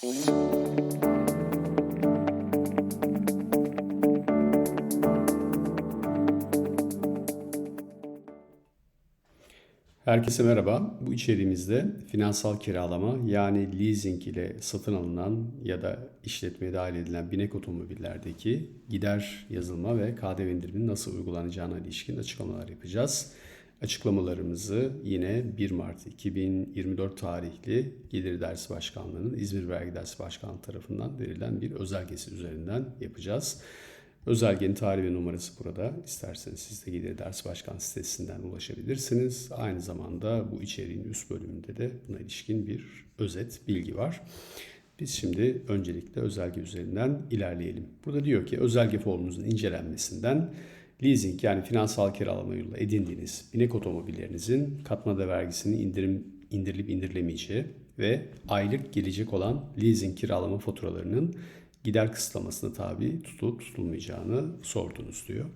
Herkese merhaba. Bu içeriğimizde finansal kiralama yani leasing ile satın alınan ya da işletmeye dahil edilen binek otomobillerdeki gider yazılma ve KDV indiriminin nasıl uygulanacağına ilişkin açıklamalar yapacağız. Açıklamalarımızı yine 1 Mart 2024 tarihli Gelir Dersi Başkanlığı'nın İzmir Vergi Dersi Başkanlığı tarafından verilen bir özelgesi üzerinden yapacağız. Özelgenin tarihi ve numarası burada. İsterseniz siz de Gelir Ders Başkan sitesinden ulaşabilirsiniz. Aynı zamanda bu içeriğin üst bölümünde de buna ilişkin bir özet bilgi var. Biz şimdi öncelikle özelge üzerinden ilerleyelim. Burada diyor ki özelge formunuzun incelenmesinden leasing yani finansal kiralama yoluyla edindiğiniz binek otomobillerinizin katma da vergisini indirim, indirilip indirilemeyeceği ve aylık gelecek olan leasing kiralama faturalarının gider kısıtlamasına tabi tutulup tutulmayacağını sordunuz diyor.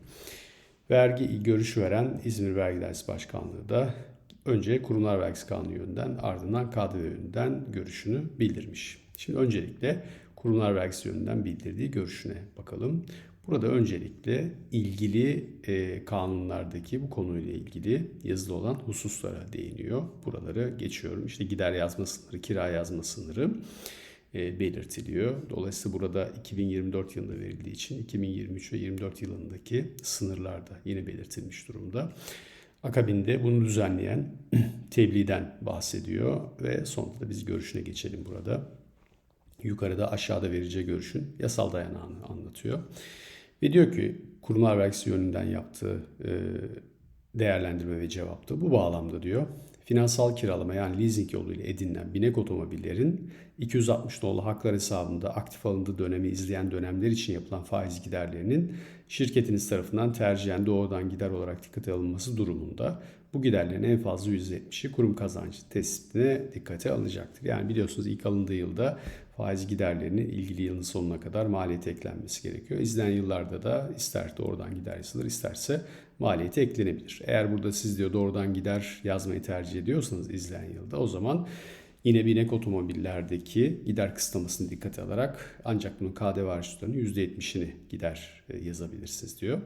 Vergi görüşü veren İzmir Vergi Dairesi Başkanlığı da önce Kurumlar Vergisi Kanunu yönünden ardından KDV yönünden görüşünü bildirmiş. Şimdi öncelikle Kurumlar Vergisi yönünden bildirdiği görüşüne bakalım. Burada öncelikle ilgili e, kanunlardaki bu konuyla ilgili yazılı olan hususlara değiniyor. Buraları geçiyorum. İşte gider yazma sınırı, kira yazma sınırı e, belirtiliyor. Dolayısıyla burada 2024 yılında verildiği için 2023 ve 24 yılındaki sınırlar da yine belirtilmiş durumda. Akabinde bunu düzenleyen tebliğden bahsediyor ve sonunda da biz görüşüne geçelim burada. Yukarıda aşağıda vereceği görüşün yasal dayanağını anlatıyor. Ve diyor ki kurumlar vergisi yönünden yaptığı e, değerlendirme ve cevaptı. Bu bağlamda diyor finansal kiralama yani leasing yoluyla edinilen binek otomobillerin 260 nolu haklar hesabında aktif alındığı dönemi izleyen dönemler için yapılan faiz giderlerinin şirketiniz tarafından tercihen doğrudan gider olarak dikkate alınması durumunda bu giderlerin en fazla %70'i kurum kazancı tespitine dikkate alınacaktır. Yani biliyorsunuz ilk alındığı yılda faiz giderlerinin ilgili yılın sonuna kadar maliyete eklenmesi gerekiyor. İzleyen yıllarda da ister doğrudan gider yazılır isterse maliyete eklenebilir. Eğer burada siz diyor doğrudan gider yazmayı tercih ediyorsanız izleyen yılda o zaman yine binek otomobillerdeki gider kısıtlamasını dikkate alarak ancak bunun KDV harçlarının %70'ini gider e, yazabilirsiniz diyor.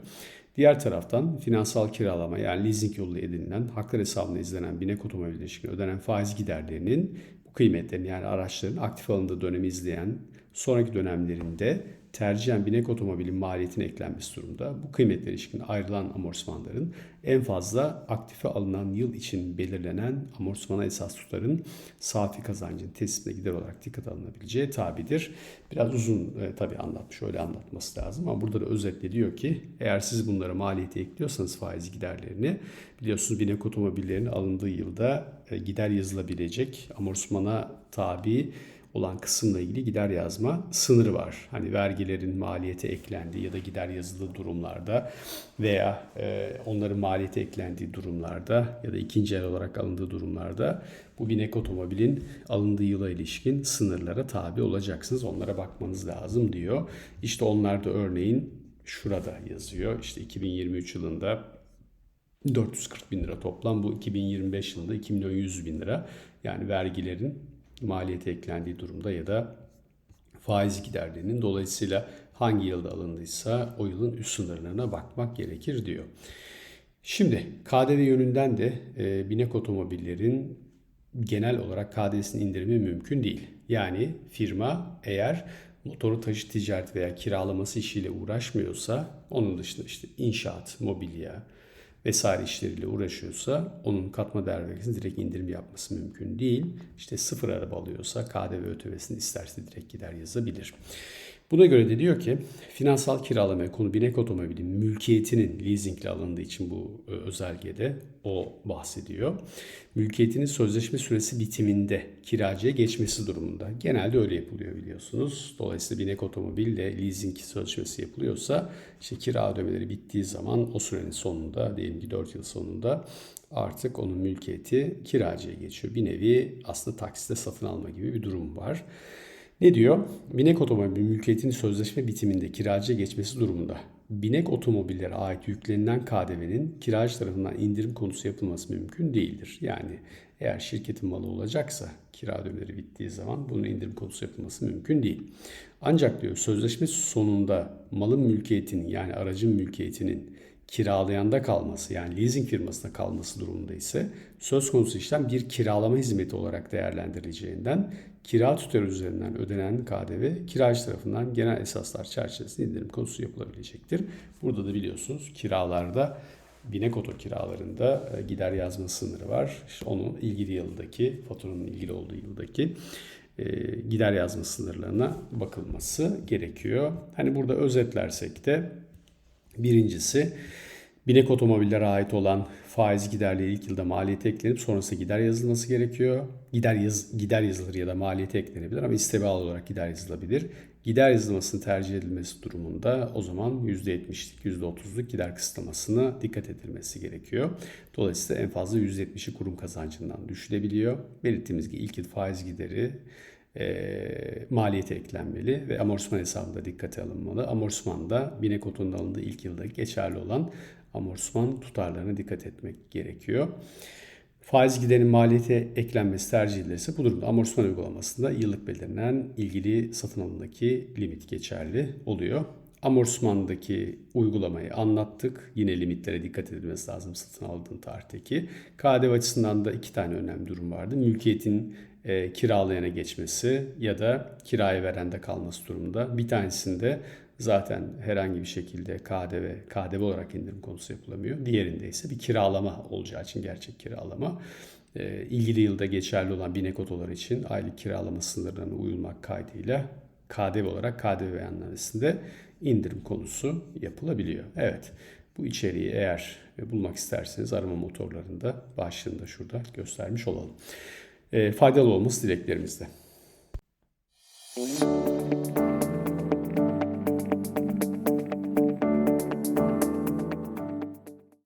Diğer taraftan finansal kiralama yani leasing yoluyla edinilen haklar hesabına izlenen binek otomobil ilişkin ödenen faiz giderlerinin bu kıymetlerin yani araçların aktif alındığı dönemi izleyen sonraki dönemlerinde tercihen binek otomobilin maliyetine eklenmesi durumda bu kıymetler ilişkin ayrılan amortismanların en fazla aktife alınan yıl için belirlenen amortismana esas tutarın safi kazancın tespitine gider olarak dikkat alınabileceği tabidir. Biraz uzun e, tabi anlatmış öyle anlatması lazım ama burada da özetle diyor ki eğer siz bunları maliyete ekliyorsanız faiz giderlerini biliyorsunuz binek otomobillerin alındığı yılda e, gider yazılabilecek amortismana tabi olan kısımla ilgili gider yazma sınırı var. Hani vergilerin maliyete eklendiği ya da gider yazılı durumlarda veya e, onların maliyete eklendiği durumlarda ya da ikinci el olarak alındığı durumlarda bu binek otomobilin alındığı yıla ilişkin sınırlara tabi olacaksınız. Onlara bakmanız lazım diyor. İşte onlar da örneğin şurada yazıyor. İşte 2023 yılında 440 bin lira toplam bu 2025 yılında 2 milyon 100 bin lira yani vergilerin maliyete eklendiği durumda ya da faiz giderlerinin dolayısıyla hangi yılda alındıysa o yılın üst sınırlarına bakmak gerekir diyor. Şimdi KDV yönünden de e, binek otomobillerin genel olarak KDV'sinin indirimi mümkün değil. Yani firma eğer motoru taşı ticaret veya kiralaması işiyle uğraşmıyorsa onun dışında işte inşaat, mobilya, vesaire işleriyle uğraşıyorsa onun katma değer vergisini direkt indirim yapması mümkün değil. İşte sıfır araba alıyorsa KDV ötevesini isterse direkt gider yazabilir. Buna göre de diyor ki finansal kiralama konu binek otomobilin mülkiyetinin leasingle alındığı için bu e, özelgede o bahsediyor. Mülkiyetinin sözleşme süresi bitiminde kiracıya geçmesi durumunda. Genelde öyle yapılıyor biliyorsunuz. Dolayısıyla binek otomobille leasing sözleşmesi yapılıyorsa işte kira ödemeleri bittiği zaman o sürenin sonunda diyelim ki 4 yıl sonunda artık onun mülkiyeti kiracıya geçiyor. Bir nevi aslında taksite satın alma gibi bir durum var. Ne diyor? Binek otomobil mülkiyetinin sözleşme bitiminde kiracıya geçmesi durumunda binek otomobillere ait yüklenilen KDV'nin kiracı tarafından indirim konusu yapılması mümkün değildir. Yani Eğer şirketin malı olacaksa kira ödemeleri bittiği zaman bunun indirim konusu yapılması mümkün değil. Ancak diyor sözleşme sonunda malın mülkiyetinin yani aracın mülkiyetinin kiralayanda kalması yani leasing firmasında kalması durumunda ise söz konusu işlem bir kiralama hizmeti olarak değerlendirileceğinden kira tutarı üzerinden ödenen KDV kiracı tarafından genel esaslar çerçevesinde indirim konusu yapılabilecektir. Burada da biliyorsunuz kiralarda binek oto kiralarında e, gider yazma sınırı var. İşte onun ilgili yıldaki, faturanın ilgili olduğu yıldaki e, gider yazma sınırlarına bakılması gerekiyor. Hani burada özetlersek de birincisi binek otomobillere ait olan faiz giderleri ilk yılda maliyete eklenip sonrasında gider yazılması gerekiyor. Gider yaz, gider yazılır ya da maliyete eklenebilir ama istebal olarak gider yazılabilir. Gider yazılmasının tercih edilmesi durumunda o zaman %70'lik %30'luk gider kısıtlamasına dikkat edilmesi gerekiyor. Dolayısıyla en fazla %70'i kurum kazancından düşülebiliyor. Belirttiğimiz gibi ilk yıl faiz gideri e, maliyete eklenmeli ve amortisman hesabında dikkate alınmalı. Amortisman da binek otunun alındığı ilk yılda geçerli olan amortisman tutarlarına dikkat etmek gerekiyor. Faiz giderinin maliyete eklenmesi tercih edilirse bu durumda amortisman uygulamasında yıllık belirlenen ilgili satın alımdaki limit geçerli oluyor. Amortismandaki uygulamayı anlattık. Yine limitlere dikkat edilmesi lazım satın aldığın tarihteki. KDV açısından da iki tane önemli durum vardı. Mülkiyetin e, kiralayana geçmesi ya da kiraya verende kalması durumunda. Bir tanesinde zaten herhangi bir şekilde KDV, KDV olarak indirim konusu yapılamıyor. Diğerinde ise bir kiralama olacağı için gerçek kiralama. E, ilgili yılda geçerli olan binek otolar için aylık kiralama sınırlarına uyulmak kaydıyla KDV olarak KDV beyannamesinde indirim konusu yapılabiliyor. Evet bu içeriği eğer bulmak isterseniz arama motorlarında başlığında şurada göstermiş olalım. E, faydalı olması dileklerimizde.